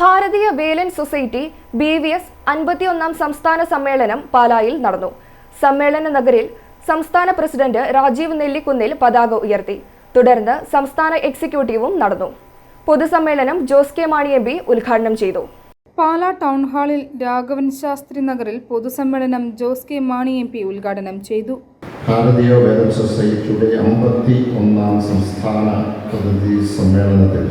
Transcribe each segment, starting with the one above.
Bharatiya Velan society B V S അൻപത്തിയൊന്നാം സംസ്ഥാന സമ്മേളനം പാലായിൽ നടന്നു. സമ്മേളന നഗരിൽ സംസ്ഥാന പ്രസിഡന്റ് രാജീവ് നെല്ലിക്കുന്നിൽ പതാക ഉയർത്തി. തുടർന്ന് സംസ്ഥാന എക്സിക്യൂട്ടീവും നടന്നു. പൊതുസമ്മേളനം Jose K Mani M P ഉദ്ഘാടനം ചെയ്തു. പാല ടൗൺ ഹാളിൽ രാഘവൻ ശാസ്ത്രി നഗറിൽ പൊതുസമ്മേളനം Jose K Mani M P ഉദ്ഘാടനം ചെയ്തു. ഭാരതീയ വേദ സൊസൈറ്റിയുടെ അമ്പത്തി ഒന്നാം സംസ്ഥാന പ്രതിനിധി സമ്മേളനത്തിൽ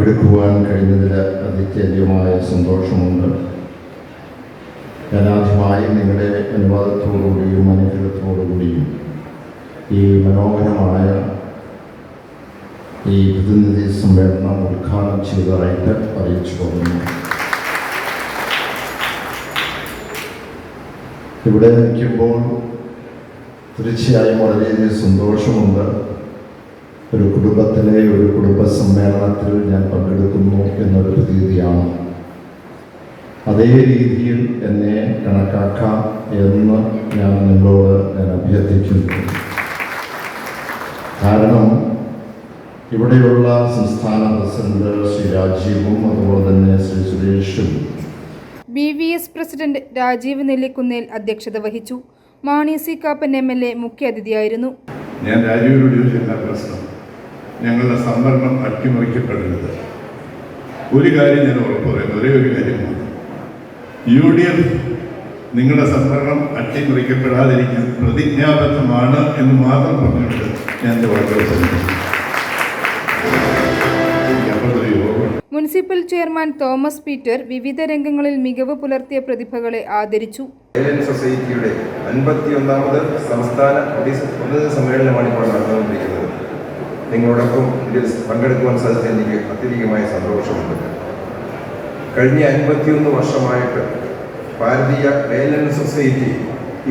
പങ്കെടുക്കുവാൻ കഴിഞ്ഞതിൽ അതിത്യധികമായ സന്തോഷമുണ്ട്. ഞാനാദ്യമായി നിങ്ങളുടെ അനുവാദത്തോടുകൂടിയും അനുഗ്രഹത്തോടുകൂടിയും ഈ മനോഹരമായ ഈ പ്രതിനിധി സമ്മേളനം ഉദ്ഘാടനം ചെയ്തതായിട്ട് അറിയിച്ചു പോകുന്നു ഇവിടെ നിൽക്കുമ്പോൾ തീർച്ചയായും വളരെയധികം സന്തോഷമുണ്ട്. ഒരു കുടുംബത്തിലെ ഒരു കുടുംബ സമ്മേളനത്തിൽ ഞാൻ പങ്കെടുക്കുന്നു എന്നൊരു പ്രതീതിയാണ് അതേ രീതിയിൽ എന്നെ കണക്കാക്കാം എന്ന് ഞാൻ നിങ്ങളോട് ഞാൻ അഭ്യർത്ഥിക്കുന്നു. കാരണം ഇവിടെയുള്ള സംസ്ഥാന പ്രസിഡന്റ് ശ്രീ രാജീവും അതുപോലെ തന്നെ ശ്രീ സുരേഷും B V S president Rajeev Nellikunnel അധ്യക്ഷത വഹിച്ചു. Mani C Kappan M L A മുഖ്യാതിഥിയായിരുന്നു. ഞാൻ രാജീവിനോട് ചോദിച്ചിരുന്ന പ്രശ്നം? ഞങ്ങളുടെ സംവരണം അട്ടിമറിക്കപ്പെടരുത്. ഒരു കാര്യം ഞാൻ ഉറപ്പ് പറയുന്നു ഒരേ ഒരു കാര്യമാണ് യു ഡി എഫ് നിങ്ങളുടെ സംവരണം അട്ടിമറിക്കപ്പെടാതിരിക്കാൻ പ്രതിജ്ഞാബദ്ധമാണ് എന്ന് മാത്രം പറഞ്ഞുകൊണ്ട് ഞാൻ എന്റെ വാക്കുകൾ സംബന്ധിച്ചു അപ്പോഴൊരു മുനിസിപ്പൽ ചെയർമാൻ തോമസ് പീറ്റർ വിവിധ രംഗങ്ങളിൽ മികവ് പുലർത്തിയ പ്രതിഭകളെ ആദരിച്ചു. സൊസൈറ്റിയുടെ അൻപത്തിയൊന്നാമത് സംസ്ഥാന സമ്മേളനമാണ് ഇപ്പോൾ നടന്നുകൊണ്ടിരിക്കുന്നത്. നിങ്ങളോടൊപ്പം ഇതിൽ പങ്കെടുക്കുവാൻ സാധിച്ച എനിക്ക് അത്യധികമായ സന്തോഷമുണ്ട്. കഴിഞ്ഞ അൻപത്തിയൊന്ന് വർഷമായിട്ട് ഭാരതീയ വേലൻ സൊസൈറ്റി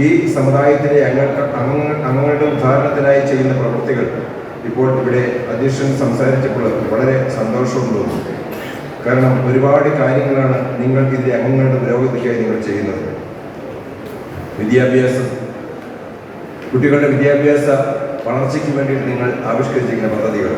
ഈ സമുദായത്തിലെ അംഗ അംഗ അംഗങ്ങളുടെ ഉദ്ധാരണത്തിനായി ചെയ്യുന്ന പ്രവൃത്തികൾ ഇപ്പോൾ ഇവിടെ അധ്യക്ഷൻ സംസാരിച്ചപ്പോൾ വളരെ സന്തോഷവും തോന്നുന്നു കാരണം ഒരുപാട് കാര്യങ്ങളാണ് നിങ്ങൾ ഇതിലെ അംഗങ്ങളുടെ പുരോഗതിക്കായി നിങ്ങൾ ചെയ്യുന്നത്. വിദ്യാഭ്യാസം. കുട്ടികളുടെ വിദ്യാഭ്യാസ വളർച്ചയ്ക്ക് വേണ്ടിയിട്ട് നിങ്ങൾ ആവിഷ്കരിച്ചിരിക്കുന്ന പദ്ധതികൾ.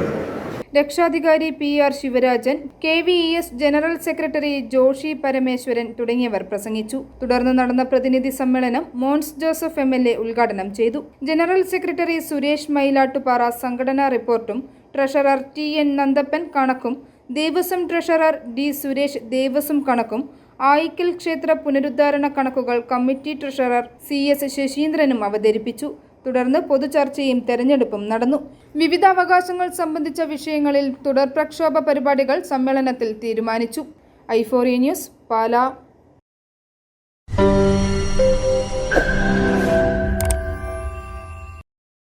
രക്ഷാധികാരി P R Sivarajan K V E S general secretary Joshy Parameswaran തുടങ്ങിയവർ പ്രസംഗിച്ചു. തുടർന്ന് നടന്ന പ്രതിനിധി സമ്മേളനം Mons Joseph M L A ഉദ്ഘാടനം ചെയ്തു. ജനറൽ സെക്രട്ടറി സുരേഷ് മയിലാട്ടുപാറ സംഘടനാ റിപ്പോർട്ടും ട്രഷറർ ടി എൻ നന്ദപ്പൻ കണക്കും ദേവസ്വം ട്രഷറർ ഡി സുരേഷ് ദേവസ്വം കണക്കും ആയിക്കൽ ക്ഷേത്ര പുനരുദ്ധാരണ കണക്കുകൾ കമ്മിറ്റി ട്രഷറർ സി എസ് ശശീന്ദ്രനും അവതരിപ്പിച്ചു. തുടർന്ന് പൊതുചർച്ചയും തെരഞ്ഞെടുപ്പും നടന്നു. വിവിധ അവകാശങ്ങൾ സംബന്ധിച്ച വിഷയങ്ങളിൽ തുടർ പ്രക്ഷോഭ പരിപാടികൾ സമ്മേളനത്തിൽ തീരുമാനിച്ചു. ഐഫോറി ന്യൂസ് പാലാ.